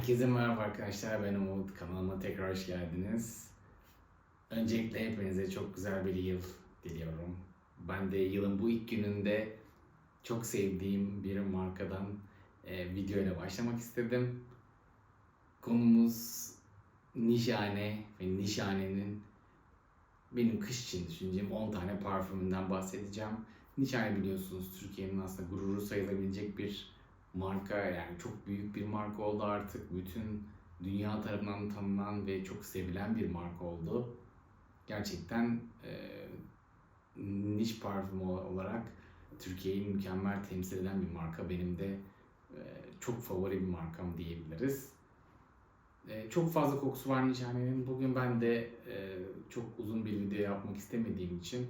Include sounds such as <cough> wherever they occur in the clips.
Herkese merhaba arkadaşlar. Ben Umut. Kanalıma tekrar hoş geldiniz. Öncelikle hepinize çok güzel bir yıl diliyorum. Ben de yılın bu ilk gününde çok sevdiğim bir markadan e, video ile başlamak istedim. Konumuz Nişane ve Nişane'nin benim kış için düşüneceğim 10 tane parfümünden bahsedeceğim. Nişane biliyorsunuz Türkiye'nin aslında gururu sayılabilecek bir marka yani çok büyük bir marka oldu artık. Bütün dünya tarafından tanınan ve çok sevilen bir marka oldu. Gerçekten e, niş parfüm olarak Türkiye'yi mükemmel temsil eden bir marka. Benim de e, çok favori bir markam diyebiliriz. E, çok fazla kokusu var Nişane'nin. Bugün ben de e, çok uzun bir video yapmak istemediğim için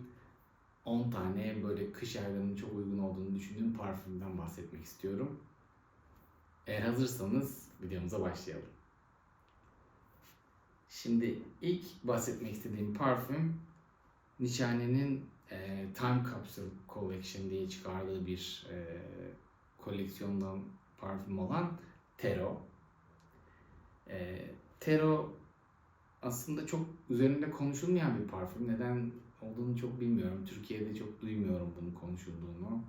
10 tane böyle kış aylarının çok uygun olduğunu düşündüğüm parfümden bahsetmek istiyorum. Eğer hazırsanız videomuza başlayalım. Şimdi ilk bahsetmek istediğim parfüm Nişane'nin e, Time Capsule Collection diye çıkardığı bir e, koleksiyondan parfüm olan Tero. E, Tero aslında çok üzerinde konuşulmayan bir parfüm. Neden olduğunu çok bilmiyorum. Türkiye'de çok duymuyorum bunun konuşulduğunu.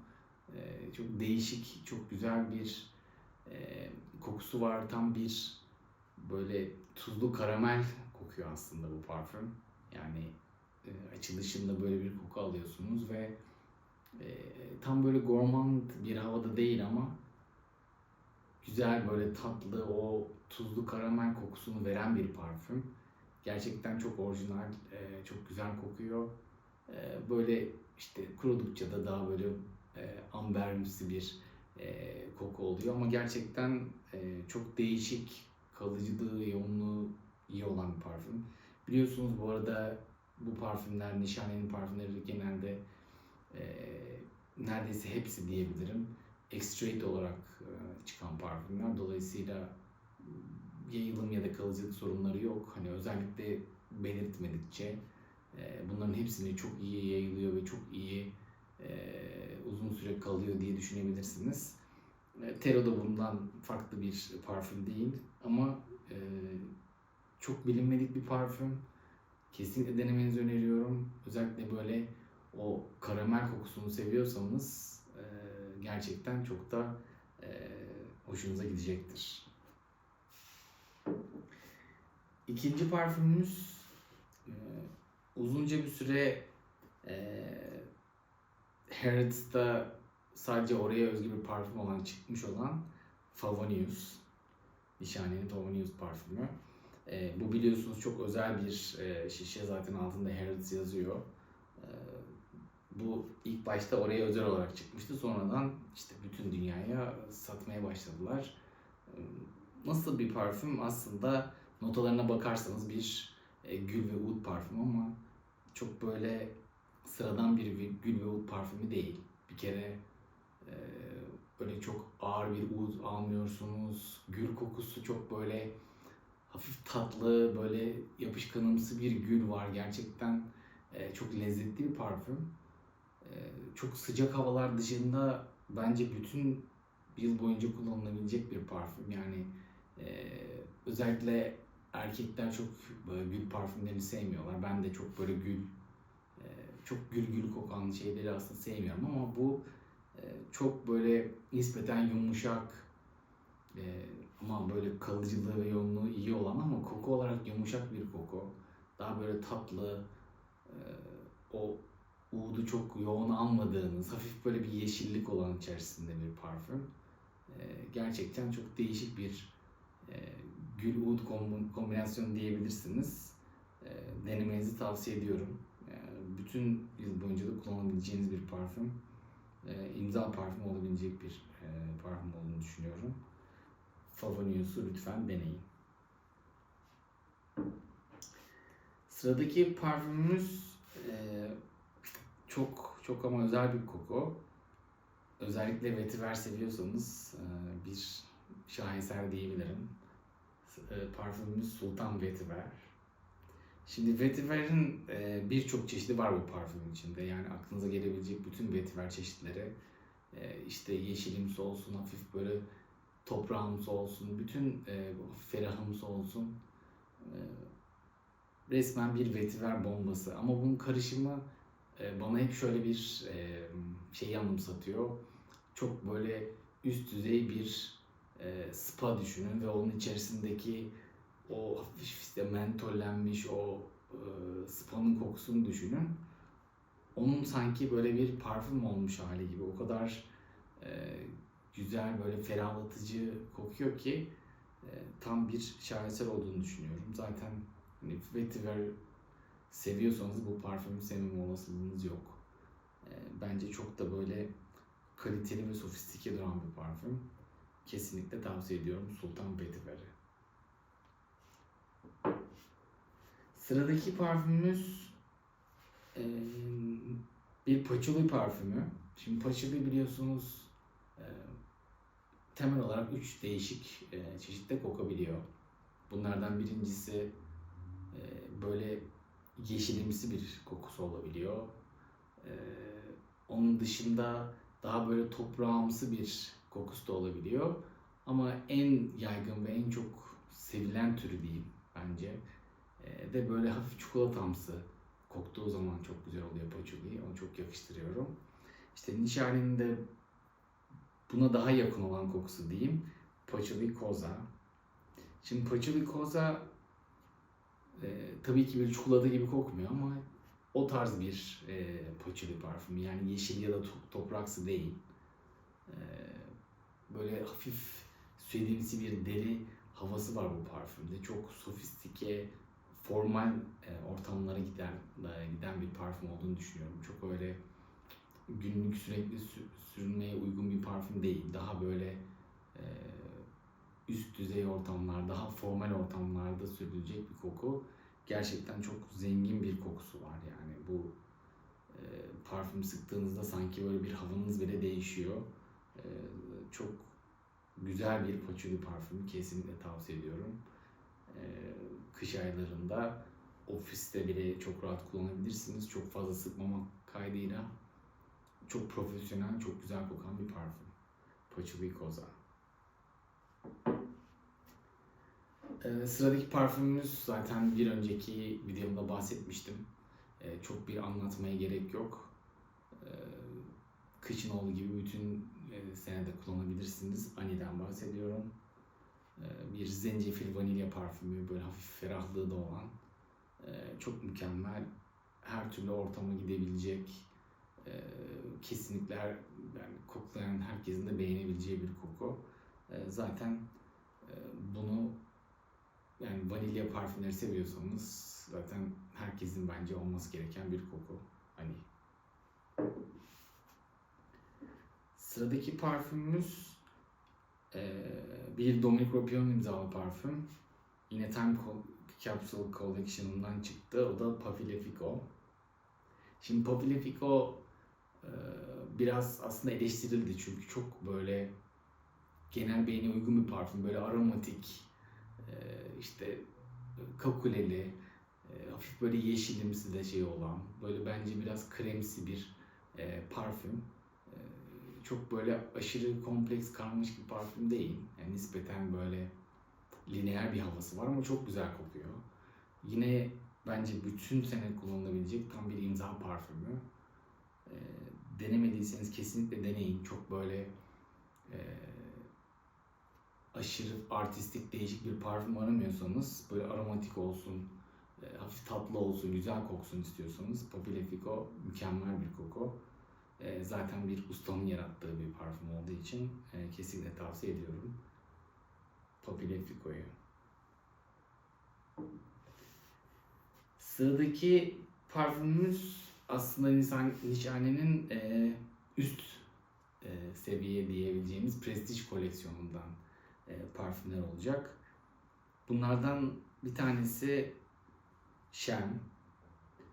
E, çok değişik, çok güzel bir kokusu var. Tam bir böyle tuzlu karamel kokuyor aslında bu parfüm. Yani e, açılışında böyle bir koku alıyorsunuz ve e, tam böyle gourmand bir havada değil ama güzel böyle tatlı o tuzlu karamel kokusunu veren bir parfüm. Gerçekten çok orijinal, e, çok güzel kokuyor. E, böyle işte kurudukça da daha böyle e, ambermsi bir e, koku oluyor ama gerçekten e, çok değişik, kalıcılığı, yoğunluğu iyi olan bir parfüm. Biliyorsunuz bu arada bu parfümler, Nişane'nin parfümleri genelde e, neredeyse hepsi diyebilirim. Extrait olarak e, çıkan parfümler. Dolayısıyla yayılım ya da kalıcılık sorunları yok. Hani özellikle belirtmedikçe e, bunların hepsini çok iyi yayılıyor ve çok iyi e, uzun süre kalıyor diye düşünebilirsiniz. E, Tero da bundan farklı bir parfüm değil ama e, çok bilinmedik bir parfüm. Kesinlikle denemenizi öneriyorum. Özellikle böyle o karamel kokusunu seviyorsanız e, gerçekten çok da e, hoşunuza gidecektir. İkinci parfümümüz e, uzunca bir süre e, Harrods'ta sadece oraya özgü bir parfüm olan çıkmış olan Favonius. Nişane'nin Favonius parfümü. E, bu biliyorsunuz çok özel bir e, şişe zaten altında Harrods yazıyor. E, bu ilk başta oraya özel olarak çıkmıştı. Sonradan işte bütün dünyaya satmaya başladılar. E, nasıl bir parfüm? Aslında notalarına bakarsanız bir e, gül ve oud parfüm ama çok böyle sıradan bir gül ve oud parfümü değil. Bir kere e, böyle çok ağır bir oud almıyorsunuz. Gül kokusu çok böyle hafif tatlı, böyle yapışkanımsı bir gül var. Gerçekten e, çok lezzetli bir parfüm. E, çok sıcak havalar dışında bence bütün yıl boyunca kullanılabilecek bir parfüm. Yani e, özellikle erkekler çok böyle gül parfümlerini sevmiyorlar. Ben de çok böyle gül çok gül gül kokan şeyleri aslında sevmiyorum ama bu e, çok böyle nispeten yumuşak e, ama böyle kalıcılığı ve yoğunluğu iyi olan ama koku olarak yumuşak bir koku. Daha böyle tatlı o uğdu çok yoğun almadığınız, hafif böyle bir yeşillik olan içerisinde bir parfüm. Gerçekten çok değişik bir gül oud kombinasyonu diyebilirsiniz. Denemenizi tavsiye ediyorum bütün yıl boyunca da kullanabileceğiniz bir parfüm. E, imza parfüm olabilecek bir e, parfüm olduğunu düşünüyorum. Favonius'u lütfen deneyin. Sıradaki parfümümüz e, çok çok ama özel bir koku. Özellikle vetiver seviyorsanız e, bir şaheser diyebilirim. E, parfümümüz Sultan Vetiver. Şimdi vetiverin e, birçok çeşidi var bu parfümün içinde. Yani aklınıza gelebilecek bütün vetiver çeşitleri. E, işte yeşilimsi olsun, hafif böyle toprağımsı olsun, bütün e, ferahımsı olsun. E, resmen bir vetiver bombası. Ama bunun karışımı e, bana hep şöyle bir e, şeyi anımsatıyor. Çok böyle üst düzey bir e, spa düşünün ve onun içerisindeki o hafif işte mentollenmiş o e, spa'nın kokusunu düşünün. Onun sanki böyle bir parfüm olmuş hali gibi. O kadar e, güzel böyle ferahlatıcı kokuyor ki e, tam bir şaheser olduğunu düşünüyorum. Zaten hani vetiver seviyorsanız bu parfümü sevmeme olasılığınız yok. E, bence çok da böyle kaliteli ve sofistike duran bir parfüm. Kesinlikle tavsiye ediyorum Sultan Vetiver'i. Sıradaki parfümümüz e, bir patchouli parfümü. Şimdi patchouli biliyorsunuz e, temel olarak üç değişik e, çeşitte kokabiliyor. Bunlardan birincisi e, böyle yeşilimsi bir kokusu olabiliyor. E, onun dışında daha böyle toprağımsı bir kokusu da olabiliyor. Ama en yaygın ve en çok sevilen türü diyeyim bence. E, de böyle hafif çikolatamsı koktuğu zaman çok güzel oluyor patchouli. Onu çok yakıştırıyorum. İşte nişanenin de buna daha yakın olan kokusu diyeyim. Patchouli Koza. Şimdi Patchouli Koza e, tabii ki bir çikolata gibi kokmuyor ama o tarz bir e, patchouli parfümü. Yani yeşil ya da to- topraksı değil. E, böyle hafif süedimsi bir deri havası var bu parfümde. Çok sofistike, formal e, ortamlara giden, e, giden bir parfüm olduğunu düşünüyorum. Çok öyle günlük sürekli sü- sürülmeye uygun bir parfüm değil. Daha böyle e, üst düzey ortamlar, daha formal ortamlarda sürülecek bir koku. Gerçekten çok zengin bir kokusu var yani bu e, parfüm sıktığınızda sanki böyle bir havanız bile değişiyor. E, çok güzel bir patchouli parfümü kesinlikle tavsiye ediyorum. E, kış aylarında ofiste bile çok rahat kullanabilirsiniz. Çok fazla sıkmamak kaydıyla çok profesyonel, çok güzel kokan bir parfüm. Patchouli Koza. Ee, sıradaki parfümümüz zaten bir önceki videomda bahsetmiştim. Ee, çok bir anlatmaya gerek yok. Ee, kışın olduğu gibi bütün e, senede kullanabilirsiniz. Ani'den bahsediyorum. Ee, bir zencefil vanilya parfümü, böyle hafif ferahlığı da olan. Ee, çok mükemmel. Her türlü ortama gidebilecek. Ee, kesinlikle yani koklayan herkesin de beğenebileceği bir koku. Ee, zaten e, bunu yani vanilya parfümleri seviyorsanız zaten herkesin bence olması gereken bir koku. Hani sıradaki parfümümüz eee, bir Dominic Ropion imzalı parfüm. Yine Time Capsule Collection'ından çıktı. O da Papille Fico. Şimdi Papille Fico eee, biraz aslında eleştirildi çünkü çok böyle genel beğeni uygun bir parfüm. Böyle aromatik, e, işte kakuleli, e, hafif böyle yeşilimsi de şey olan, böyle bence biraz kremsi bir e, parfüm. Çok böyle aşırı kompleks, karmaşık bir parfüm değil. Yani nispeten böyle lineer bir havası var ama çok güzel kokuyor. Yine bence bütün sene kullanılabilecek tam bir imza parfümü. E, denemediyseniz kesinlikle deneyin. Çok böyle e, aşırı artistik değişik bir parfüm aramıyorsanız böyle aromatik olsun, e, hafif tatlı olsun, güzel koksun istiyorsanız Papille Fico mükemmel bir koku. E, zaten bir ustanın yarattığı bir parfüm olduğu için e, kesinlikle tavsiye ediyorum Papille Fico'yu. Sıradaki parfümümüz aslında Nisan Nişane'nin e, üst e, seviye diyebileceğimiz prestij koleksiyonundan e, parfümler olacak. Bunlardan bir tanesi Shem.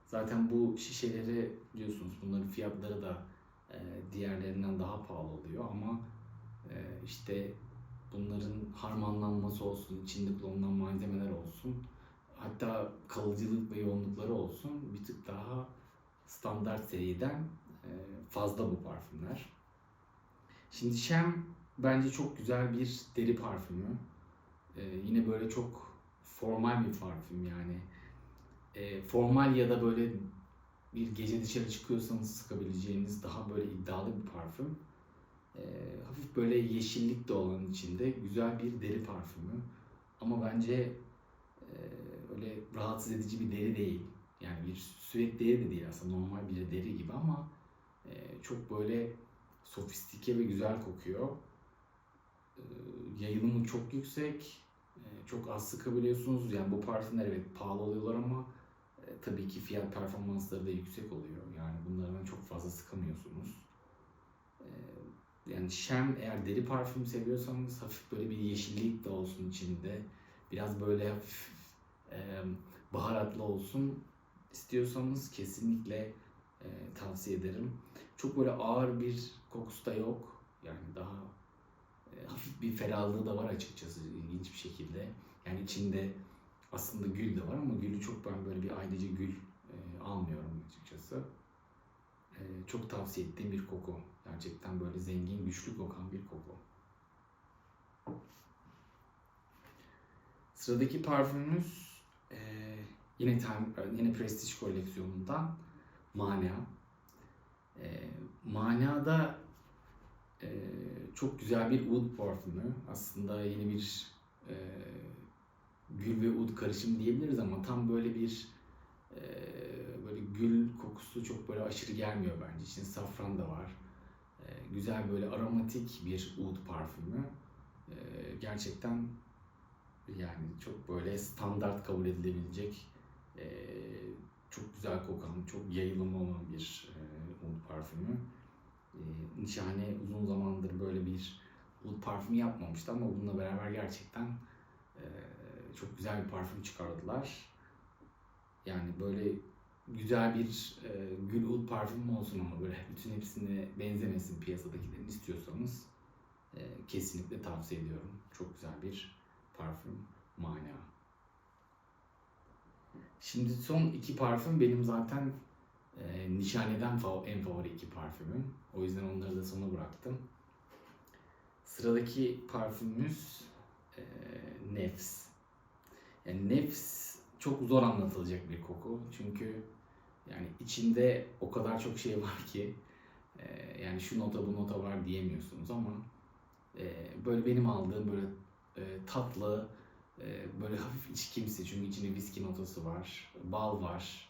Zaten bu şişeleri biliyorsunuz bunların fiyatları da diğerlerinden daha pahalı oluyor ama e, işte bunların harmanlanması olsun, içinde kullanılan malzemeler olsun, hatta kalıcılık ve yoğunlukları olsun bir tık daha standart seriden e, fazla bu parfümler. Şimdi Shem bence çok güzel bir deri parfümü. Yine böyle çok formal bir parfüm yani. Formal ya da böyle bir gece dışarı çıkıyorsanız sıkabileceğiniz daha böyle iddialı bir parfüm. Ee, hafif böyle yeşillik de olan içinde güzel bir deri parfümü. Ama bence e, öyle rahatsız edici bir deri değil. Yani bir süet deri de değil aslında normal bir deri gibi ama e, çok böyle sofistike ve güzel kokuyor. E, yayılımı çok yüksek. E, çok az sıkabiliyorsunuz. Yani bu parfümler evet pahalı oluyorlar ama e, tabii ki fiyat performansları da yüksek oluyor. Yani bunlardan çok fazla sıkamıyorsunuz. E, yani şem eğer deri parfüm seviyorsanız hafif böyle bir yeşillik de olsun içinde. Biraz böyle hafif e, baharatlı olsun istiyorsanız kesinlikle e, tavsiye ederim. Çok böyle ağır bir kokusu da yok. Yani daha e, hafif bir ferahlığı da var açıkçası ilginç bir şekilde. Yani içinde aslında gül de var ama gülü çok ben böyle bir ailece gül e, almıyorum açıkçası. E, çok tavsiye ettiğim bir koku. Gerçekten böyle zengin, güçlü kokan bir koku. Sıradaki parfümümüz e, yine time, yine Prestige koleksiyonundan Mana. E, Mana'da e, çok güzel bir oud parfümü. Aslında yeni bir e, gül ve oud karışımı diyebiliriz ama tam böyle bir e, böyle gül kokusu çok böyle aşırı gelmiyor bence. İçinde safran da var. E, güzel böyle aromatik bir oud parfümü. E, gerçekten yani çok böyle standart kabul edilebilecek e, çok güzel kokan, çok yayılımı olan bir e, oud parfümü. E, Nişane uzun zamandır böyle bir oud parfümü yapmamıştı ama bununla beraber gerçekten güzel bir parfüm çıkardılar. Yani böyle güzel bir e, gül oud parfümü olsun ama böyle bütün hepsine benzemesin piyasadakilerin istiyorsanız e, kesinlikle tavsiye ediyorum. Çok güzel bir parfüm mana. Şimdi son iki parfüm benim zaten e, nişaneden en favori iki parfümüm. O yüzden onları da sona bıraktım. Sıradaki parfümümüz e, Nefs. Yani Nefs çok zor anlatılacak bir koku. Çünkü yani içinde o kadar çok şey var ki e, yani şu nota bu nota var diyemiyorsunuz ama e, böyle benim aldığım böyle e, tatlı e, böyle hafif içkimsi çünkü içinde viski notası var, bal var,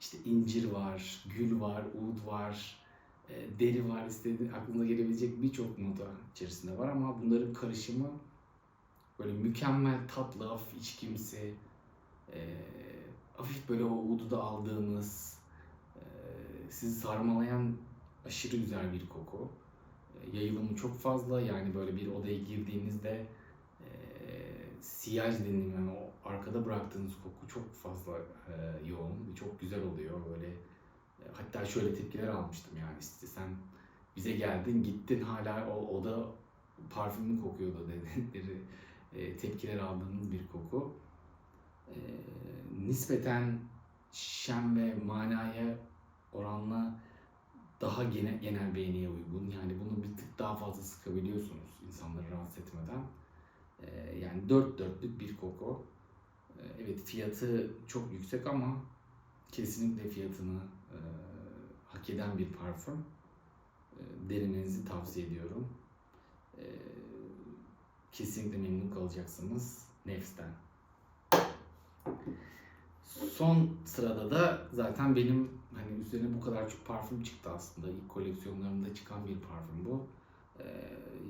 işte incir var, gül var, oud var, e, deri var, istediğin aklınıza gelebilecek birçok nota içerisinde var ama bunların karışımı böyle mükemmel tatlı, hafif içkimsi, e, hafif böyle o oudu da aldığınız, e, sizi sarmalayan aşırı güzel bir koku. E, yayılımı çok fazla yani böyle bir odaya girdiğinizde e, siyaj denilen o arkada bıraktığınız koku çok fazla e, yoğun, çok güzel oluyor böyle. E, hatta şöyle tepkiler almıştım yani işte sen bize geldin gittin hala o oda parfümün kokuyordu <laughs> dedikleri e, tepkiler aldığınız bir koku. E, nispeten şem ve manaya oranla daha genel, genel beğeniye uygun. Yani bunu bir tık daha fazla sıkabiliyorsunuz insanları rahatsız etmeden. Ee, yani dört dörtlük bir koku. Ee, evet fiyatı çok yüksek ama kesinlikle fiyatını e, hak eden bir parfüm. E, denemenizi tavsiye ediyorum. E, kesinlikle memnun kalacaksınız Nefs'ten. Son sırada da zaten benim hani üzerine bu kadar çok parfüm çıktı aslında. İlk koleksiyonlarımda çıkan bir parfüm bu. Ee,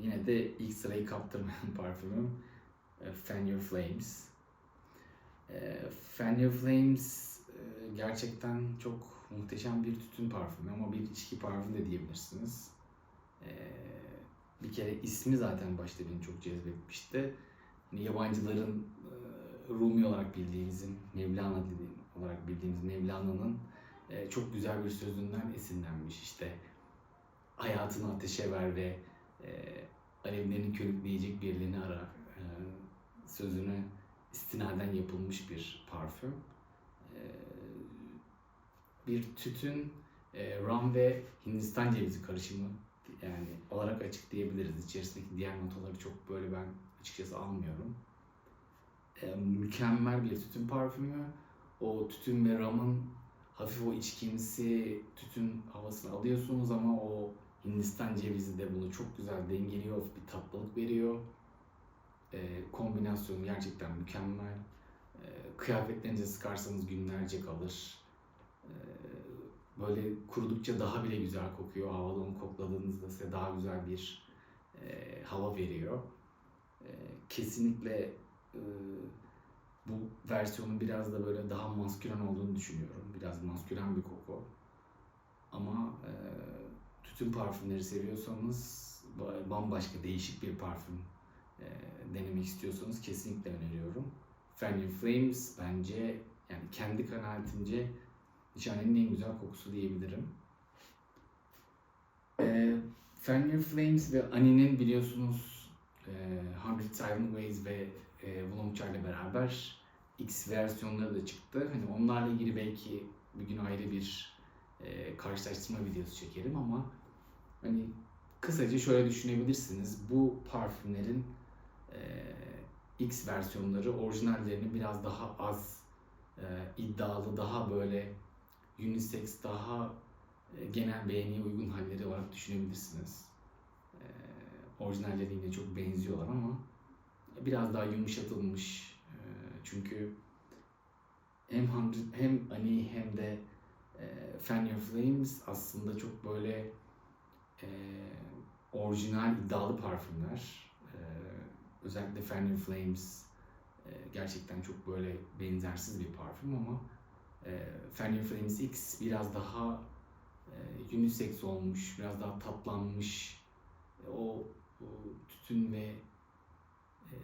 yine de ilk sırayı kaptırmayan <laughs> parfümüm e, Fan Your Flames. E, Fan Your Flames e, gerçekten çok muhteşem bir tütün parfümü ama bir içki parfümü de diyebilirsiniz. E, bir kere ismi zaten başta beni çok cezbetmişti. Hani yabancıların e, Rumi olarak bildiğimizin Mevlana dediğim olarak bildiğimiz Mevlana'nın e, çok güzel bir sözünden esinlenmiş. İşte hayatını ateşe ver ve e, alevlerini körükleyecek birilerini ara sözüne istinaden yapılmış bir parfüm. Bir tütün, ram ve Hindistan cevizi karışımı yani olarak açık diyebiliriz. İçerisindeki diğer notaları çok böyle ben açıkçası almıyorum. E, mükemmel bir tütün parfümü. O tütün ve ramın hafif o içkimsi tütün havasını alıyorsunuz ama o Hindistan cevizi de bunu çok güzel dengeliyor, bir tatlılık veriyor. E, kombinasyonu gerçekten mükemmel. E, kıyafetlerinize sıkarsanız günlerce kalır. Böyle kurudukça daha bile güzel kokuyor. Havada onu kokladığınızda size daha güzel bir e, hava veriyor. E, kesinlikle e, bu versiyonun biraz da böyle daha maskülen olduğunu düşünüyorum. Biraz maskülen bir koku. Ama e, tütün parfümleri seviyorsanız ba- bambaşka değişik bir parfüm e, denemek istiyorsanız kesinlikle öneriyorum. Your Flames bence yani kendi kanaatimce Nişanenin en güzel kokusu diyebilirim. E, Fan Your Flames ve Ani'nin biliyorsunuz e, Hundred Silent Ways ve e, ile beraber X versiyonları da çıktı. Hani onlarla ilgili belki bir gün ayrı bir e, karşılaştırma videosu çekerim ama hani kısaca şöyle düşünebilirsiniz. Bu parfümlerin e, X versiyonları orijinallerinin biraz daha az e, iddialı, daha böyle unisex, daha e, genel beğeniye uygun halleri olarak düşünebilirsiniz. E, orijinalleri yine çok benziyorlar ama biraz daha yumuşatılmış. E, çünkü hem hem Ani hem de Fan Flames aslında çok böyle orijinal iddialı parfümler. Özellikle Fan Flames gerçekten çok böyle benzersiz bir parfüm ama e, Your Flames X biraz daha e, unisex olmuş, biraz daha tatlanmış. O, o tütün ve e,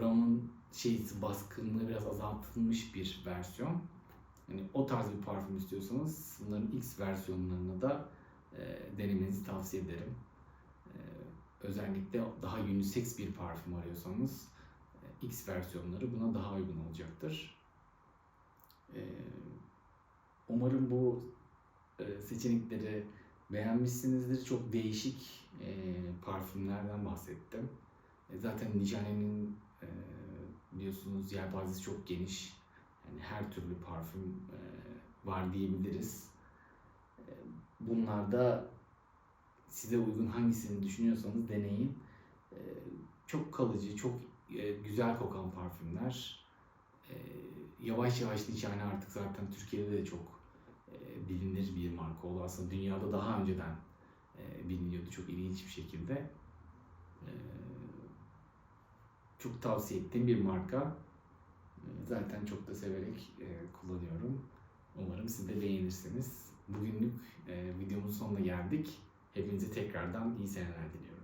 ramın şeysi baskınlığı biraz azaltılmış bir versiyon. Yani o tarz bir parfüm istiyorsanız bunların X versiyonlarını da e, denemenizi tavsiye ederim. E, özellikle daha unisex bir parfüm arıyorsanız e, X versiyonları buna daha uygun olacaktır. E, umarım bu e, seçenekleri beğenmişsinizdir. Çok değişik e, parfümlerden bahsettim. E, zaten Nijane'nin biliyorsunuz yelpazesi çok geniş. Yani her türlü parfüm var diyebiliriz. Bunlarda size uygun hangisini düşünüyorsanız deneyin. Çok kalıcı, çok güzel kokan parfümler. E, yavaş yavaş Nişane artık zaten Türkiye'de de çok e, bilinir bir marka oldu. Aslında dünyada daha önceden e, biliniyordu çok ilginç bir şekilde. E, çok tavsiye ettiğim bir marka. Zaten çok da severek kullanıyorum. Umarım siz de beğenirsiniz. Bugünlük e, videomuzun sonuna geldik. Hepinize tekrardan iyi seneler diliyorum.